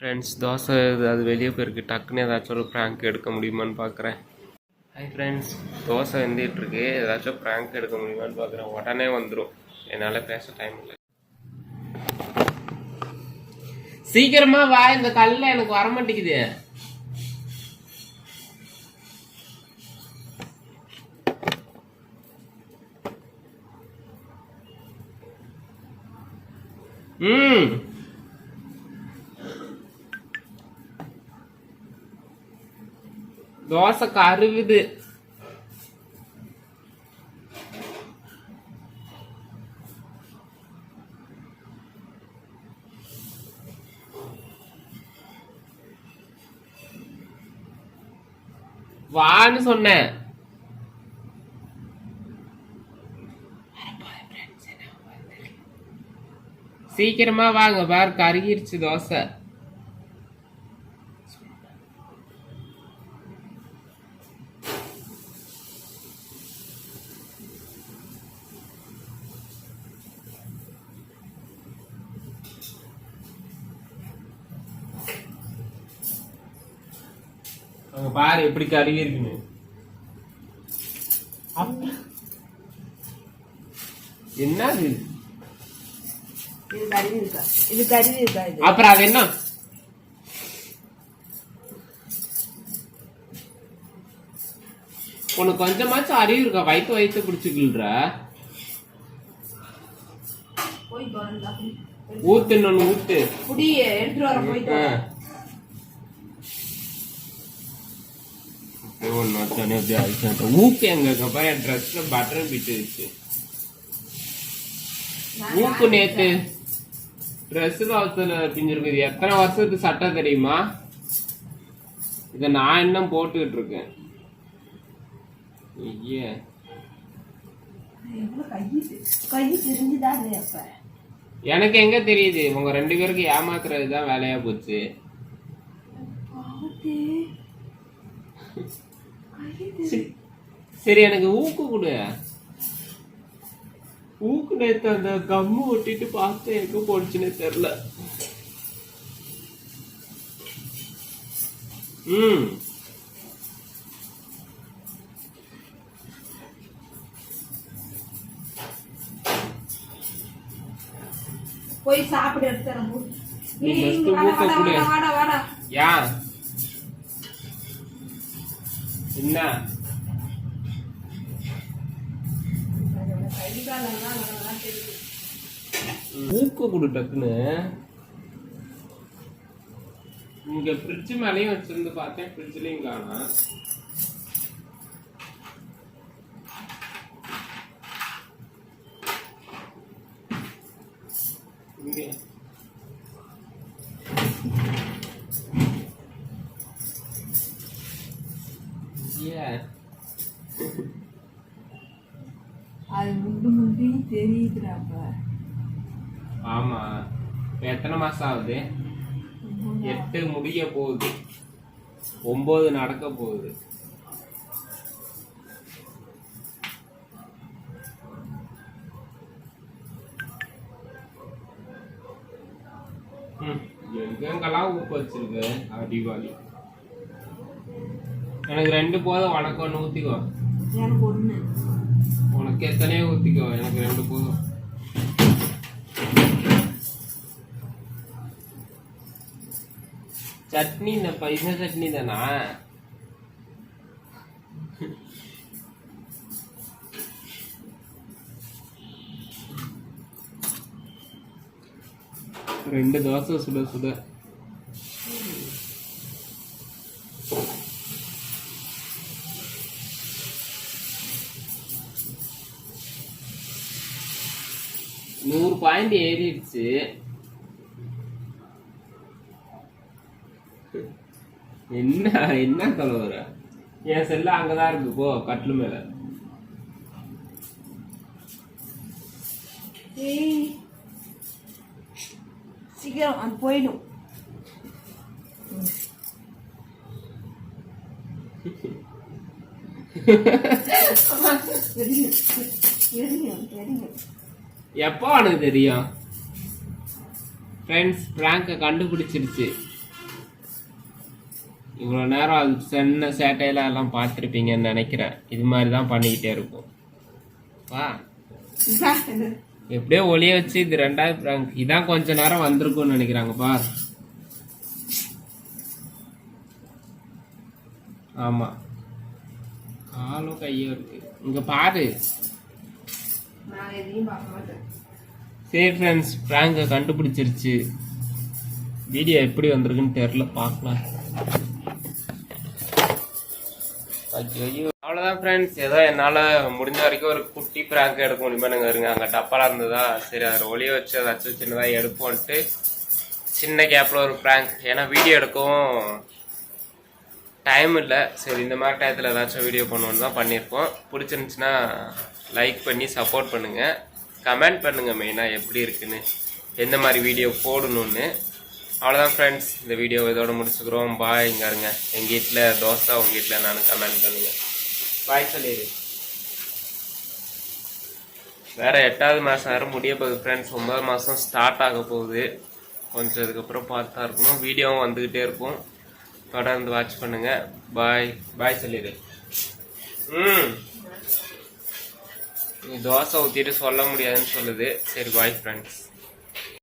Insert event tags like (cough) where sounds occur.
Friends dosa அது வெளியே போயிருக்கு. டக்குன்னு ஏதாச்சும் ஒரு ப்ராங்க் எடுக்க முடியுமான்னு பார்க்குறேன் ஹாய் ஃப்ரெண்ட்ஸ் தோசை வந்துட்டுருக்கு ஏதாச்சும் ப்ராங்க் எடுக்க முடியுமான்னு பார்க்குறேன் உடனே வந்துடும் என்னால் பேச டைம் இல்லை. சீக்கிரமா வா இந்த கல்ல எனக்கு வர மாட்டேங்குது. ம். தோசை கருவுது வான்னு சொன்னேன். சீக்கிரமா வாங்க பார் கருகிருச்சு தோசை. அங்க பாரு எப்படி கருகி இருக்குன்னு. என்னது? இது? கருவி இருக்கா இது கருவி இருக்கா இது? அப்புறம் அது என்ன? உனக்கு கொஞ்சமாச்சும் அறிவு இருக்கா? வயிற்று வயிற்று பிடிச்சிக்கல்ற ஊத்து இன்னொன்னு ஊத்து. புடி எடுத்துட்டு வர போய் ஊக்கு எங்க இருக்கு பாரு என் ட்ரெஸ்ல பட்டன் பிட்டுச்சு ஊக்கு நேத்து ட்ரெஸ் அவசர பிஞ்சிருக்குது எத்தனை வருஷத்துக்கு சட்டை தெரியுமா? இத நான் இன்னும் போட்டுக்கிட்டு இருக்கேன். ஐயே. எனக்கு எங்க தெரியுது? உங்க ரெண்டு பேருக்கு ஏமாத்துறது தான் வேலையா போச்சு. சரி- எனக்கு ஊக்கு கொடு. ஊக்கு நேத்து அந்த கம்மு ஒட்டிட்டு பார்த்தேன் எங்க போடுச்சுன்னே தெரியல. ம். போய் சாப்பிட எடுத்து. வாடா, வாடா, வாடா. யா என்ன? மூக்கு கை கொடு டக்குன்னு. இங்க ஃப்ரிட்ஜ் மேலேயும் வச்சிருந்து பார்த்தேன் ஃப்ரிட்ஜ்லயும் காணும் இங்க Yeah. அது முண்டு ஆமா. எத்தனை மாசம் ஆகுது? எட்டு முடிய போகுது. ஒன்பது நடக்க போகுது. எங்கெங்கெல்லாம் உப்பு வச்சிருக்கு அடிவாளி எனக்கு ரெண்டு போதும் ஒன்று ஊற்றிக்கோ எனக்கு ஒண்ணு. உனக்கு எத்தனையோ ஊற்றிக்கோ எனக்கு ரெண்டு போதும். சட்னி இந்த பைசா சட்னி தானா? ரெண்டு தோசை சுட சுட. பாயிண்ட் ஏறிடுச்சு. என்ன என்ன தலைவர என் செல்ல அங்கதான் இருக்கு போ கட்டில் மேல. ஏய் சீக்கிரம் அது போயிடும். (laughs) தெரியும் தெரியும் தெரியும். எப்போ உனக்கு தெரியும்? ஃப்ரெண்ட்ஸ் பிராங்கை கண்டுபிடிச்சிருச்சு. இவ்வளோ நேரம் அது சின்ன சேட்டையில எல்லாம் பார்த்துருப்பீங்கன்னு நினைக்கிறேன். இது மாதிரி தான் பண்ணிக்கிட்டே இருக்கும். வா. எப்படியோ ஒளிய வச்சு இது ரெண்டாவது prank. இதான் கொஞ்ச நேரம் வந்திருக்கும்னு நினைக்கிறாங்க ஆமாம் காலும் கையும் இருக்கு. இங்கே பாரு. நான் எதையும் பார்க்க மாட்டேன் சரி ஃப்ரெண்ட்ஸ் ப்ராங்கை கண்டுபிடிச்சிருச்சு. வீடியோ எப்படி வந்திருக்குன்னு தெரில பார்க்கலாம். அவ்வளோதான் ஃப்ரெண்ட்ஸ் ஏதோ என்னால் முடிஞ்ச வரைக்கும் ஒரு குட்டி ப்ராங்க் எடுக்க முடியுமானுங்க இருங்க அங்கே டப்பாலாம் இருந்ததா? சரி அதில் ஒளிய வச்சு ஏதாச்சும் சின்னதாக எடுப்போன்ட்டு சின்ன கேப்பில் ஒரு ப்ராங்க் ஏன்னா வீடியோ எடுக்கவும் டைம் இல்லை. சரி இந்த மாதிரி டயத்தில் ஏதாச்சும் வீடியோ பண்ணுவோன்னு தான் பண்ணியிருக்கோம். பிடிச்சிருந்துச்சின்னா லைக் பண்ணி சப்போர்ட் பண்ணுங்கள் கமெண்ட் பண்ணுங்கள் மெயினாக எப்படி இருக்குன்னு. எந்த மாதிரி வீடியோ போடணும்னு. அவ்வளோதான் ஃப்ரெண்ட்ஸ் இந்த வீடியோ இதோட முடிச்சுக்கிறோம். பாய் இங்கே இருங்க. எங்கள் வீட்டில் தோசை உங்கள் வீட்டில் நானும் கமெண்ட் பண்ணுங்கள் பாய் சொல்லிடு. வேறு எட்டாவது மாதம் வேறு முடிய போகுது ஃப்ரெண்ட்ஸ் ஒன்பது மாதம் ஸ்டார்ட் ஆக போகுது. கொஞ்சம் இதுக்கப்புறம் பார்த்தா இருக்கணும். வீடியோவும் வந்துக்கிட்டே இருக்கும். தொடர்ந்து வாட்ச் பண்ணுங்க. பாய் பாய் சொல்லிடு. ம். தோசை ஊற்றிட்டு சொல்ல முடியாதுன்னு சொல்லுது. சரி பாய் ஃப்ரெண்ட்ஸ்